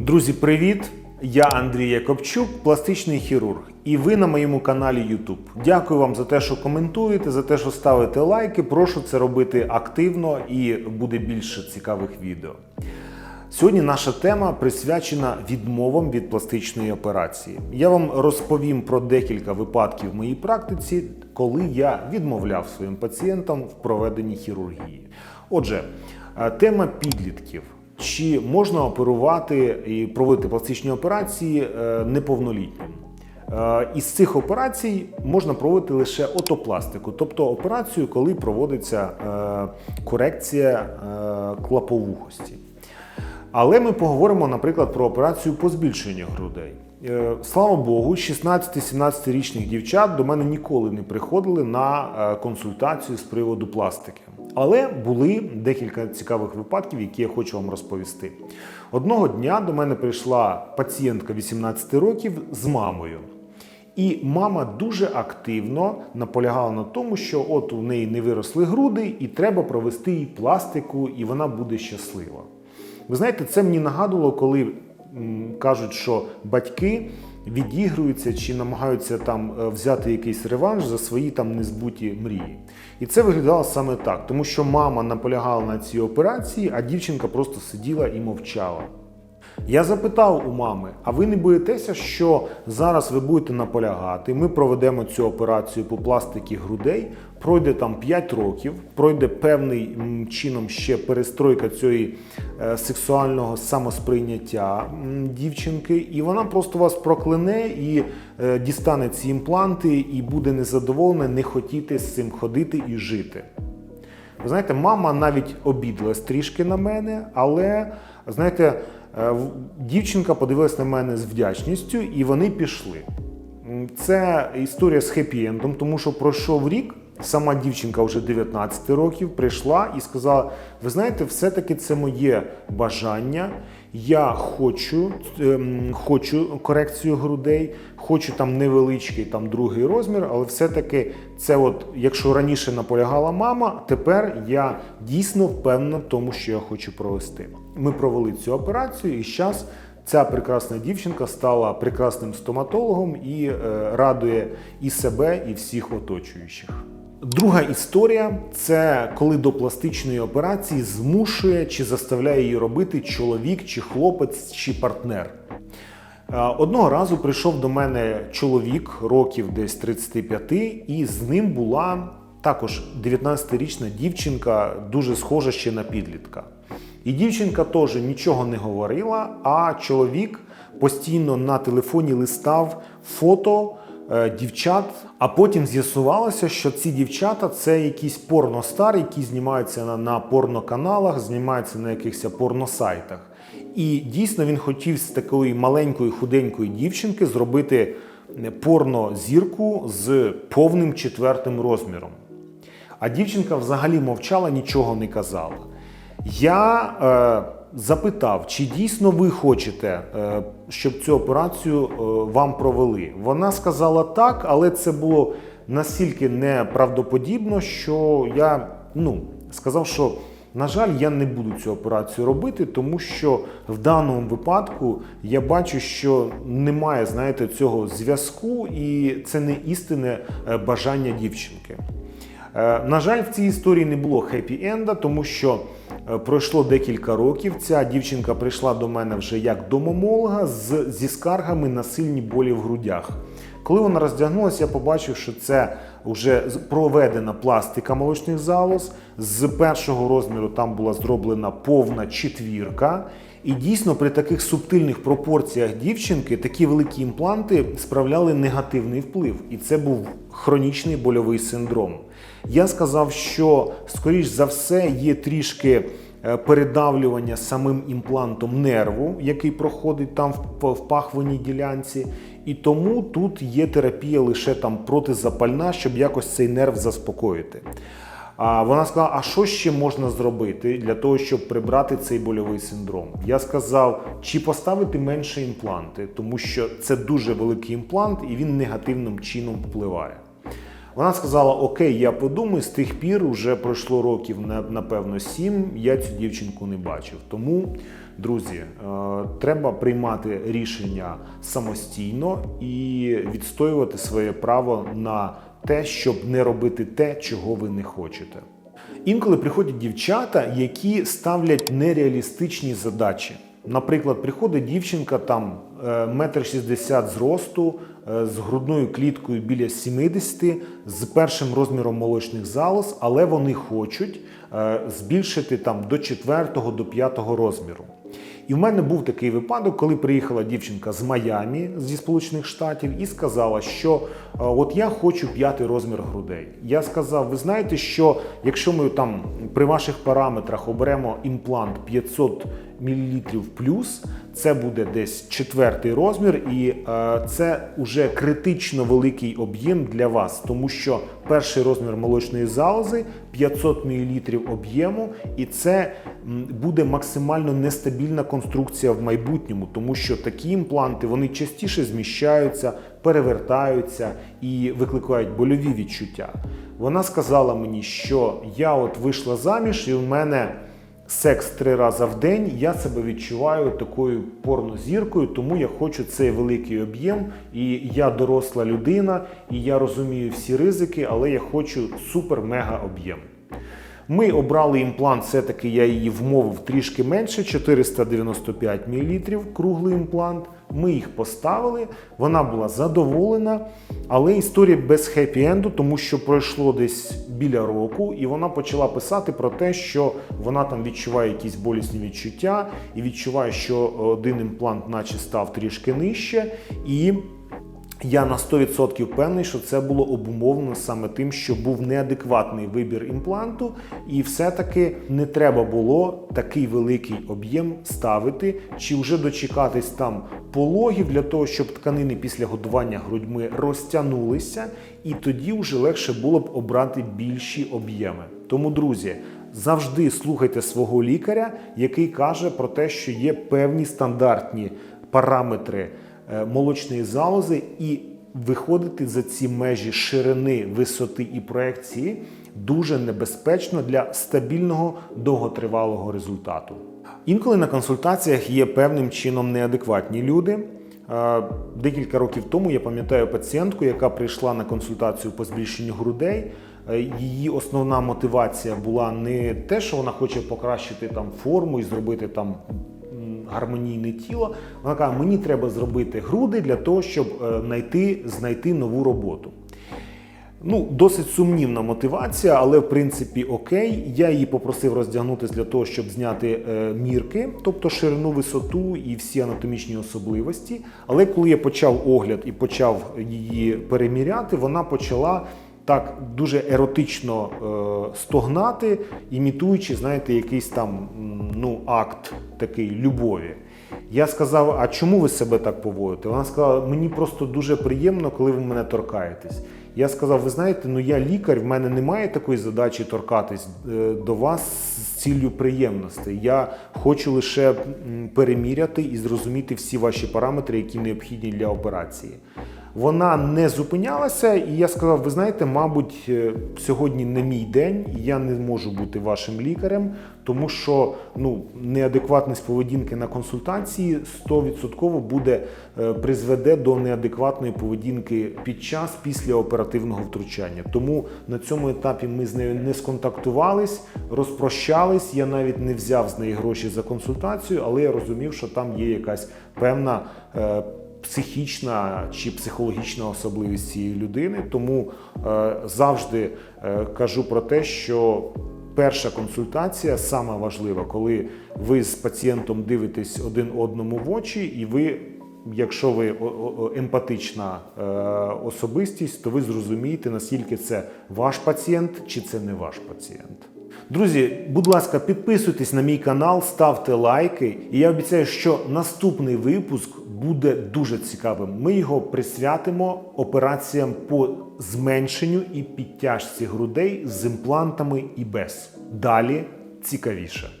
Друзі, привіт! Я Андрій Якобчук, пластичний хірург, і ви на моєму каналі YouTube. Дякую вам за те, що коментуєте, за те, що ставите лайки. Прошу це робити активно і буде більше цікавих відео. Сьогодні наша тема присвячена відмовам від пластичної операції. Я вам розповім про декілька випадків в моїй практиці, коли я відмовляв своїм пацієнтам в проведенні хірургії. Отже, е, тема підлітків. Чи можна оперувати і проводити пластичні операції е, неповнолітнім? Е, Із цих операцій можна проводити лише отопластику, тобто операцію, коли проводиться е, корекція клаповухості. Але ми поговоримо, наприклад, про операцію по збільшенню грудей. Слава Богу, 16-17-річних дівчат до мене ніколи не приходили на консультацію з приводу пластики. Але були декілька цікавих випадків, які я хочу вам розповісти. Одного дня до мене прийшла пацієнтка 18 років з мамою. І мама дуже активно наполягала на тому, що от у неї не виросли груди, і треба провести їй пластику, і вона буде щаслива. Ви знаєте, це мені нагадувало, коли кажуть, що батьки відігруються чи намагаються там е, взяти якийсь реванш за свої там незбуті мрії. І це виглядало саме так, тому що мама наполягала на цій операції, а дівчинка просто сиділа і мовчала. Я запитав у мами: а ви не боїтеся, що зараз ви будете наполягати? Ми проведемо цю операцію по пластиці грудей. Пройде там 5 років, пройде певний чином ще перестройка цієї е, сексуального самосприйняття дівчинки, і вона просто вас прокляне і е, дістане ці імпланти, і буде незадоволена, не хотіти з цим ходити і жити. Ви знаєте, мама навіть обідалась трішки на мене, але знаєте, е, дівчинка подивилась на мене з вдячністю, і вони пішли. Це історія з хеппі-ендом, тому що пройшов рік. Сама дівчинка вже 19 років прийшла і сказала: ви знаєте, все-таки це моє бажання. Я хочу, ем, хочу корекцію грудей, хочу там невеличкий там другий розмір, але все-таки це, от, якщо раніше наполягала мама, тепер я дійсно впевнена в тому, що я хочу провести. Ми провели цю операцію, і зараз ця прекрасна дівчинка стала прекрасним стоматологом і е, радує і себе, і всіх оточуючих. Друга історія це коли до пластичної операції змушує чи заставляє її робити чоловік, чи хлопець, чи партнер. Е, Одного разу прийшов до мене чоловік років десь 35, і з ним була також 19-річна дівчинка, дуже схожа ще на підлітка. І дівчинка теж нічого не говорила, а чоловік постійно на телефоні листав фото дівчат. А потім з'ясувалося, що ці дівчата це якісь порностар, які знімаються на, на порноканалах, знімаються на якихось порносайтах. І дійсно він хотів з такої маленької худенької дівчинки зробити порнозірку з повним четвертим розміром. А дівчинка взагалі мовчала, нічого не казала. Я е, запитав, чи дійсно ви хочете, е, щоб цю операцію е, вам провели. Вона сказала так, але це було настільки неправдоподібно, що я ну, сказав, що на жаль, я не буду цю операцію робити, тому що в даному випадку я бачу, що немає, знаєте, цього зв'язку, і це не істинне е, бажання дівчинки. На жаль, в цій історії не було хеппі-енда, тому що пройшло декілька років. Ця дівчинка прийшла до мене вже як до мамолога з, зі скаргами на сильні болі в грудях. Коли вона роздягнулася, я побачив, що це вже проведена пластика молочних залоз. З першого розміру там була зроблена повна четвірка. І дійсно при таких субтильних пропорціях дівчинки такі великі імпланти справляли негативний вплив, і це був хронічний больовий синдром. Я сказав, що скоріш за все є трішки е, передавлювання самим імплантом нерву, який проходить там в, в ділянці, і тому тут є терапія лише там протизапальна, щоб якось цей нерв заспокоїти. А вона сказала: а що ще можна зробити для того, щоб прибрати цей больовий синдром? Я сказав, чи поставити менше імпланти, тому що це дуже великий імплант і він негативним чином впливає. Вона сказала: Окей, я подумаю, з тих пір вже пройшло років напевно сім. Я цю дівчинку не бачив. Тому, друзі, е, треба приймати рішення самостійно і відстоювати своє право на те, щоб не робити те, чого ви не хочете. Інколи приходять дівчата, які ставлять нереалістичні задачі. Наприклад, приходить дівчинка там е, метр шістдесят зросту, е, з грудною кліткою біля 70, з першим розміром молочних залоз, але вони хочуть е, збільшити там до 4 до 5 розміру. І в мене був такий випадок, коли приїхала дівчинка з Майамі зі Сполучених Штатів і сказала, що е, от я хочу п'ятий розмір грудей. Я сказав: ви знаєте, що якщо ми там при ваших параметрах оберемо імплант 500 мл плюс, це буде десь четвертий розмір, і е, це вже критично великий об'єм для вас, тому що перший розмір молочної залози 500 мл об'єму, і це буде максимально нестабільна конструкція в майбутньому, тому що такі імпланти вони частіше зміщаються, перевертаються і викликають больові відчуття. Вона сказала мені, що я от вийшла заміж, і у мене секс три рази в день. Я себе відчуваю такою порнозіркою, тому я хочу цей великий об'єм. І я доросла людина, і я розумію всі ризики, але я хочу супер-мега об'єм. Ми обрали імплант, все-таки я її вмовив трішки менше, 495 мл, круглий імплант. Ми їх поставили, вона була задоволена, але історія без хеппі-енду, тому що пройшло десь біля року, і вона почала писати про те, що вона там відчуває якісь болісні відчуття, і відчуває, що один імплант, наче став трішки нижче. і я на 100% впевнений, що це було обумовлено саме тим, що був неадекватний вибір імпланту, і все-таки не треба було такий великий об'єм ставити, чи вже дочекатись там пологів для того, щоб тканини після годування грудьми розтягнулися, і тоді вже легше було б обрати більші об'єми. Тому, друзі. Завжди слухайте свого лікаря, який каже про те, що є певні стандартні параметри молочної залози, і виходити за ці межі ширини, висоти і проекції дуже небезпечно для стабільного довготривалого результату. Інколи на консультаціях є певним чином неадекватні люди. Е, Декілька років тому я пам'ятаю пацієнтку, яка прийшла на консультацію по збільшенню грудей. Е, Її основна мотивація була не те, що вона хоче покращити там форму і зробити там гармонійне тіло. Вона каже, мені треба зробити груди для того, щоб е, знайти, знайти нову роботу. Ну, досить сумнівна мотивація, але в принципі окей. Я її попросив роздягнутися для того, щоб зняти е, мірки, тобто ширину, висоту і всі анатомічні особливості. Але коли я почав огляд і почав її переміряти, вона почала так дуже еротично е, стогнати, імітуючи, знаєте, якийсь там ну, акт такий любові. Я сказав: а чому ви себе так поводите? Вона сказала, мені просто дуже приємно, коли ви мене торкаєтесь. Я сказав: ви знаєте, ну я лікар, в мене немає такої задачі торкатись е, до вас з ціллю приємності. Я хочу лише переміряти і зрозуміти всі ваші параметри, які необхідні для операції. Вона не зупинялася, і я сказав: ви знаєте, мабуть, е, сьогодні не мій день, і я не можу бути вашим лікарем, тому що ну, неадекватність поведінки на консультації 100% буде е, призведе до неадекватної поведінки під час після оперативного втручання. Тому на цьому етапі ми з нею не сконтактувались, розпрощались. Я навіть не взяв з неї гроші за консультацію, але я розумів, що там є якась певна. Психічна чи психологічна особливість цієї людини, тому е, завжди е, кажу про те, що перша консультація сама важлива, коли ви з пацієнтом дивитесь один одному в очі, і ви, якщо ви емпатична е, особистість, то ви зрозумієте, наскільки це ваш пацієнт чи це не ваш пацієнт. Друзі, будь ласка, підписуйтесь на мій канал, ставте лайки. І я обіцяю, що наступний випуск буде дуже цікавим. Ми його присвятимо операціям по зменшенню і підтяжці грудей з імплантами і без. Далі цікавіше.